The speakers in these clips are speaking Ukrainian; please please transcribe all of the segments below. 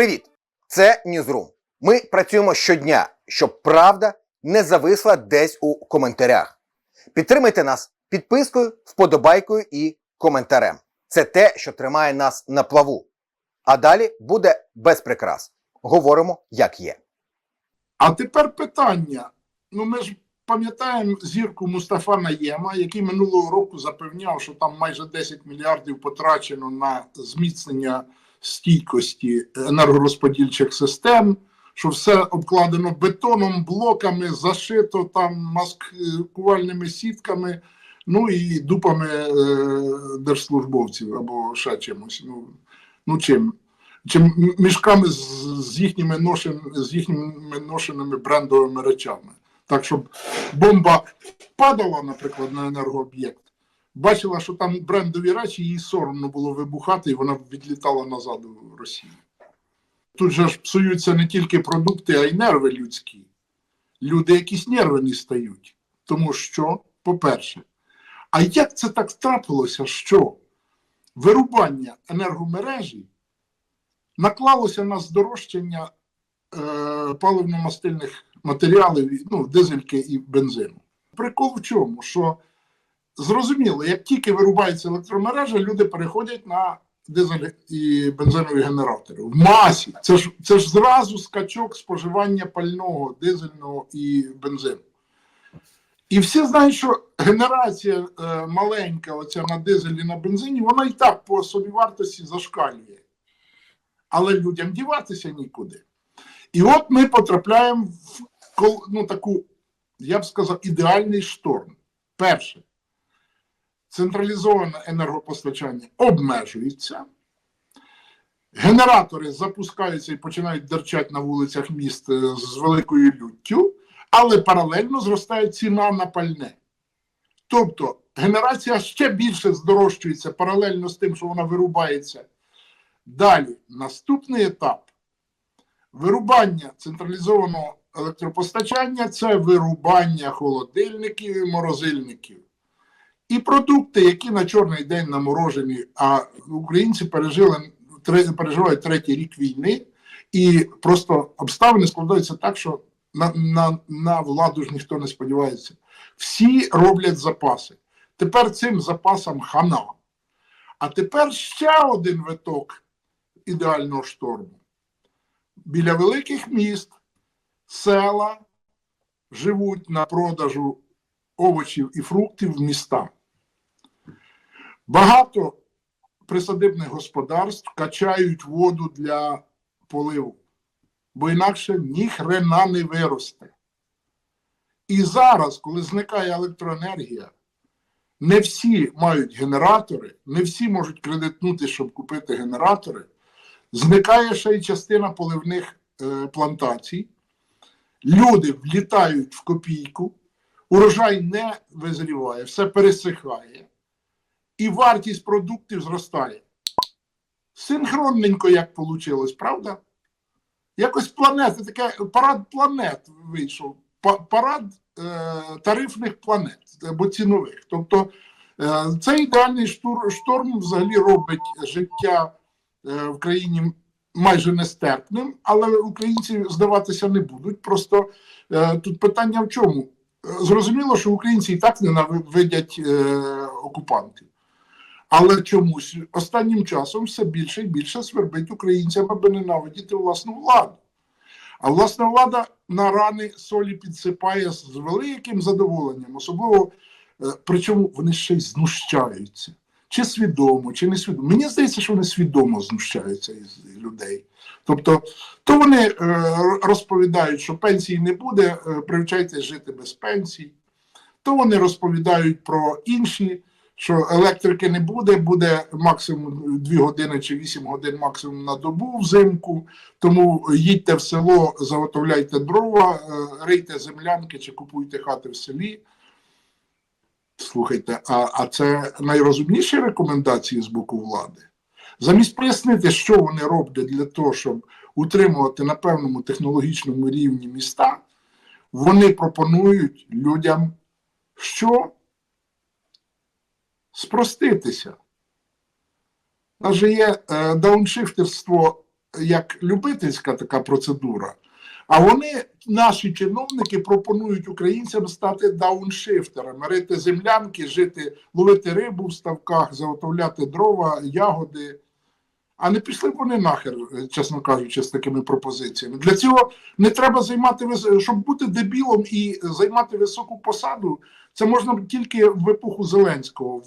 Привіт! Це Ньюзрум. Ми працюємо щодня, щоб правда не зависла десь у коментарях. Підтримайте нас підпискою, вподобайкою і коментарем. Це те, що тримає нас на плаву. А далі буде без прикрас. Говоримо, як є. А тепер питання. Ну, ми ж пам'ятаємо зірку Мустафа Наєма, який минулого року запевняв, що там майже 10 мільярдів потрачено на зміцнення стійкості енергорозподільчих систем, що все обкладено бетоном, блоками, зашито там маскувальними сітками, ну і дупами е, держслужбовців або ще чимось. Ну, ну чим? Чим мішками з, з їхніми ношен, з їхніми ношеними брендовими речами. Так, щоб бомба падала, наприклад, на енергооб'єкт, бачила, що там брендові речі, їй соромно було вибухати, і вона відлітала назад у Росію. Тут же ж псуються не тільки продукти, а й нерви людські. Люди якісь нерви не стають. Тому що, по-перше, а як це так трапилося, що вирубання енергомережі наклалося на здорожчання е, паливно-мастильних матеріалів, ну, дизельки і бензину. Прикол в чому? Що зрозуміло, як тільки вирубається електромережа, люди переходять на дизель і бензинові генератори. В масі. Це ж, це ж зразу скачок споживання пального, дизельного і бензину. І всі знають, що генерація е, маленька, оця на дизелі на бензині, вона і так по собівартості зашкалює. Але людям діватися нікуди. І от ми потрапляємо в ну, таку, я б сказав, ідеальний шторм. Перше, централізоване енергопостачання обмежується. Генератори запускаються і починають дерчати на вулицях міст е, з великою люттю, але паралельно зростає ціна на пальне. Тобто генерація ще більше здорожчується паралельно з тим, що вона вирубається. Далі, наступний етап вирубання централізованого електропостачання це вирубання холодильників і морозильників. І продукти, які на чорний день наморожені, а українці пережили, переживають третій рік війни, і просто обставини складаються так, що на, на, на владу ж ніхто не сподівається. Всі роблять запаси. Тепер цим запасам хана. А тепер ще один виток ідеального шторму. Біля великих міст села живуть на продажу овочів і фруктів в містах. Багато присадибних господарств качають воду для поливу, бо інакше ні хрена не виросте. І зараз, коли зникає електроенергія, не всі мають генератори, не всі можуть кредитнути, щоб купити генератори. Зникає ще й частина поливних е, плантацій. Люди влітають в копійку, урожай не визріває, все пересихає, і вартість продуктів зростає. Синхронненько, як вийшло, правда? Якось планети, таке парад планет вийшов. Парад е, тарифних планет або цінових. Тобто е, цей ідеальний штур, шторм взагалі робить життя е, в країні майже нестерпним, але українці здаватися не будуть. Просто е, тут питання в чому? Е, Зрозуміло, що українці і так ненавидять е, окупантів. Але чомусь останнім часом все більше і більше свербить українцям, аби ненавидіти власну владу. А власна влада на рани солі підсипає з великим задоволенням, особливо е, причому вони ще й знущаються. Чи свідомо, чи не свідомо. Мені здається, що вони свідомо знущаються із людей. Тобто, то вони е, розповідають, що пенсії не буде, е, привчайтесь жити без пенсій, то вони розповідають про інші, що електрики не буде, буде максимум 2 години чи 8 годин максимум на добу взимку. Тому їдьте в село, заготовляйте дрова, е, рийте землянки чи купуйте хати в селі. Слухайте, а, а це найрозумніші рекомендації з боку влади. Замість пояснити, що вони роблять для того, щоб утримувати на певному технологічному рівні міста, вони пропонують людям що? Спроститися. У є е, дауншифтерство як любительська така процедура. А вони, наші чиновники, пропонують українцям стати дауншифтерами, рити землянки, жити, ловити рибу в ставках, заготовляти дрова, ягоди. А не пішли б вони нахер, е, чесно кажучи, з такими пропозиціями. Для цього не треба займати щоб бути дебілом і займати високу посаду. Це можна тільки в епоху Зеленського.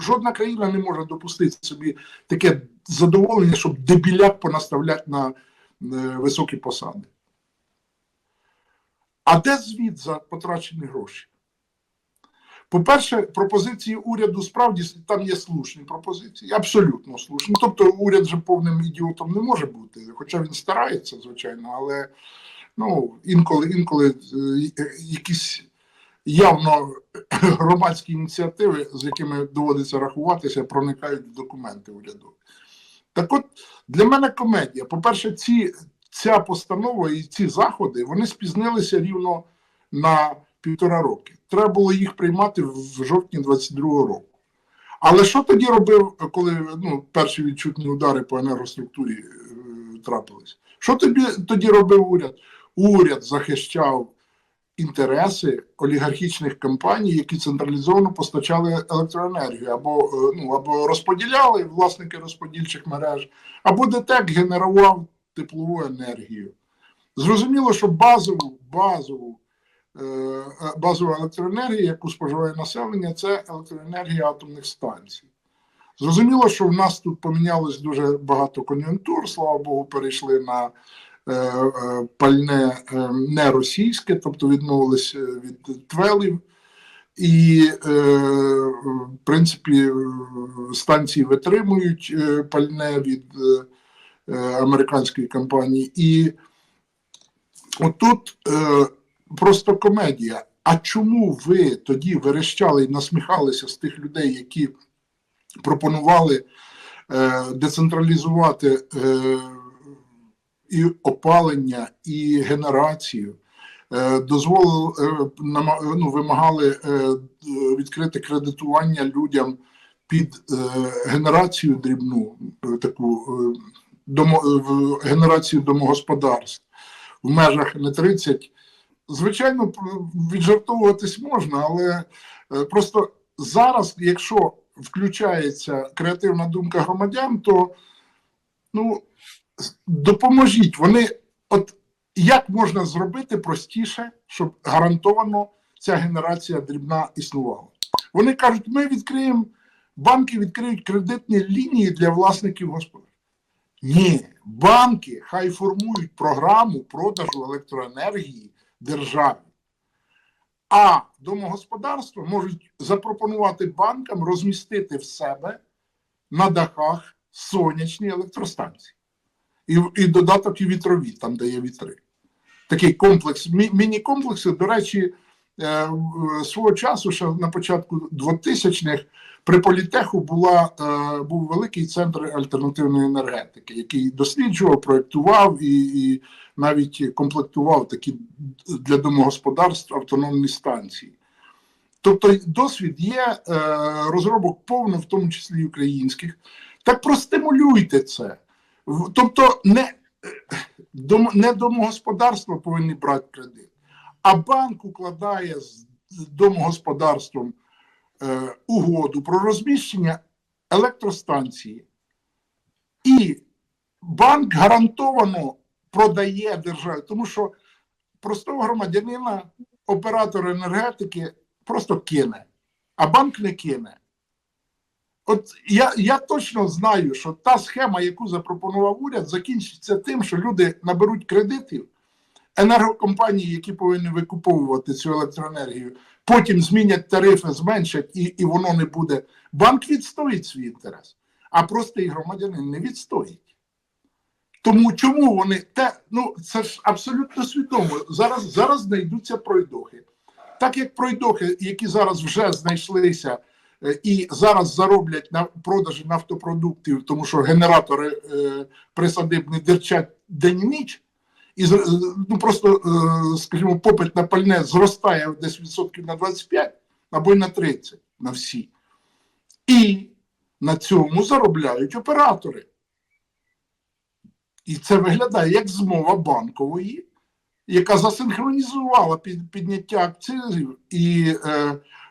Жодна країна не може допустити собі таке задоволення, щоб дебіляк понаставляти на е, високі посади. А де звіт за потрачені гроші? По-перше, пропозиції уряду справді там є слушні пропозиції, абсолютно слушні. Тобто уряд же повним ідіотом не може бути, хоча він старається, звичайно, але ну, інколи, інколи е, якісь явно громадські ініціативи, з якими доводиться рахуватися, проникають в документи урядові. Так от, для мене комедія. По-перше, ці, ця постанова і ці заходи вони спізнилися рівно на півтора роки. Треба було їх приймати в жовтні 22-го року. Але що тоді робив, коли ну, перші відчутні удари по енергоструктурі е, трапились? Що тоді, тоді робив уряд? Уряд захищав інтереси олігархічних компаній, які централізовано постачали електроенергію, або, е, ну, або розподіляли власники розподільчих мереж, або ДТЕК генерував теплову енергію. Зрозуміло, що базову, базову, е, е, базова електроенергія, яку споживає населення, це електроенергія атомних станцій. Зрозуміло, що в нас тут помінялось дуже багато кон'юнктур, слава Богу, перейшли на пальне е, не російське, тобто відмовились е, від твелів. І, е, в принципі, е, станції витримують е, пальне від е, е, американської компанії. І отут е, просто комедія. А чому ви тоді верещали і насміхалися з тих людей, які пропонували е, децентралізувати е, і опалення, і генерацію? Е, дозволили е, ну, вимагали е, відкрити кредитування людям під генерацію дрібну, таку генерацію домогосподарств в межах не 30. Звичайно, віджартовуватись можна, але просто зараз, якщо включається креативна думка громадян, то ну, допоможіть. Вони, от як можна зробити простіше, щоб гарантовано ця генерація дрібна існувала? Вони кажуть, ми відкриємо, банки відкриють кредитні лінії для власників господарств. Ні, банки хай формують програму продажу електроенергії державі. А домогосподарства можуть запропонувати банкам розмістити в себе на дахах сонячні електростанції. І, і додаток і вітрові, там, де є вітри. Такий комплекс, мі- міні-комплекси, до речі, е, свого часу, ще на початку 2000-х, при політеху була, е, був великий центр альтернативної енергетики, який досліджував, проєктував і, і навіть комплектував такі для домогосподарств автономні станції. Тобто досвід є е, розробок повно, в тому числі українських. Так простимулюйте це. Тобто не, не домогосподарства повинні брати кредит, а банк укладає з домогосподарством е, угоду про розміщення електростанції. І банк гарантовано продає державі, тому що простого громадянина оператор енергетики просто кине, а банк не кине. От я, я точно знаю, що та схема, яку запропонував уряд, закінчиться тим, що люди наберуть кредитів, енергокомпанії, які повинні викуповувати цю електроенергію, потім змінять тарифи, зменшать, і, і воно не буде. Банк відстоїть свій інтерес, а простий громадянин не відстоїть. Тому чому вони те, ну це ж абсолютно свідомо. Зараз, зараз знайдуться пройдохи. Так як пройдохи, які зараз вже знайшлися і зараз зароблять на продажі нафтопродуктів, тому що генератори е, присадибні дерчать день і ніч, і е, ну просто, е, скажімо, попит на пальне зростає десь відсотків на 25 або й на 30 на всі. І на цьому заробляють оператори. І це виглядає як змова банкової, яка засинхронізувала під, підняття акцизів і е, е,